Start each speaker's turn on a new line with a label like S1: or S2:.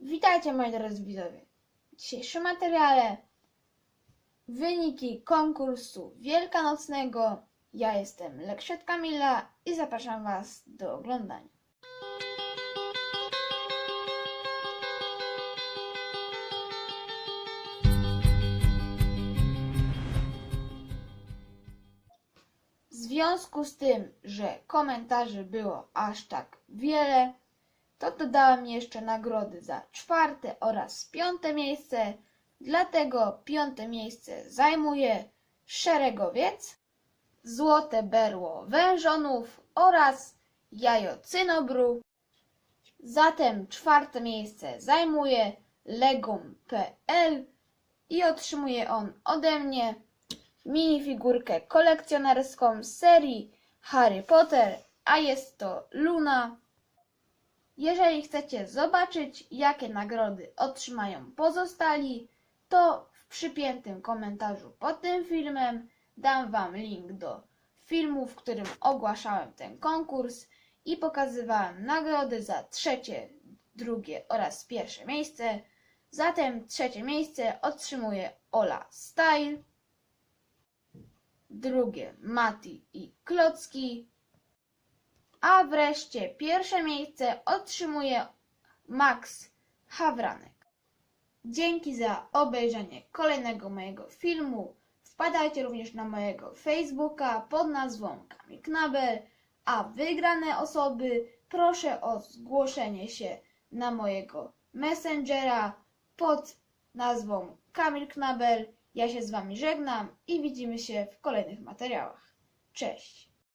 S1: Witajcie moi drodzy widzowie. W dzisiejszym materiale wyniki konkursu wielkanocnego. Ja jestem Leksiot Kamila i zapraszam Was do oglądania. W związku z tym, że komentarzy było aż tak wiele, to dodałem jeszcze nagrody za czwarte oraz piąte miejsce. Dlatego piąte miejsce zajmuje szeregowiec, złote berło wężonów oraz jajo cynobru. Zatem czwarte miejsce zajmuje legum.pl i otrzymuje on ode mnie minifigurkę kolekcjonerską z serii Harry Potter, a jest to Luna. Jeżeli chcecie zobaczyć, jakie nagrody otrzymają pozostali, to w przypiętym komentarzu pod tym filmem dam Wam link do filmu, w którym ogłaszałem ten konkurs i pokazywałem nagrody za trzecie, drugie oraz pierwsze miejsce. Zatem trzecie miejsce otrzymuje Ola Style, drugie Mati i Klocki, a wreszcie pierwsze miejsce otrzymuje Max Hawranek. Dzięki za obejrzenie kolejnego mojego filmu. Wpadajcie również na mojego Facebooka pod nazwą Kamil Knabel, a wygrane osoby proszę o zgłoszenie się na mojego Messengera pod nazwą Kamil Knabel. Ja się z Wami żegnam i widzimy się w kolejnych materiałach. Cześć!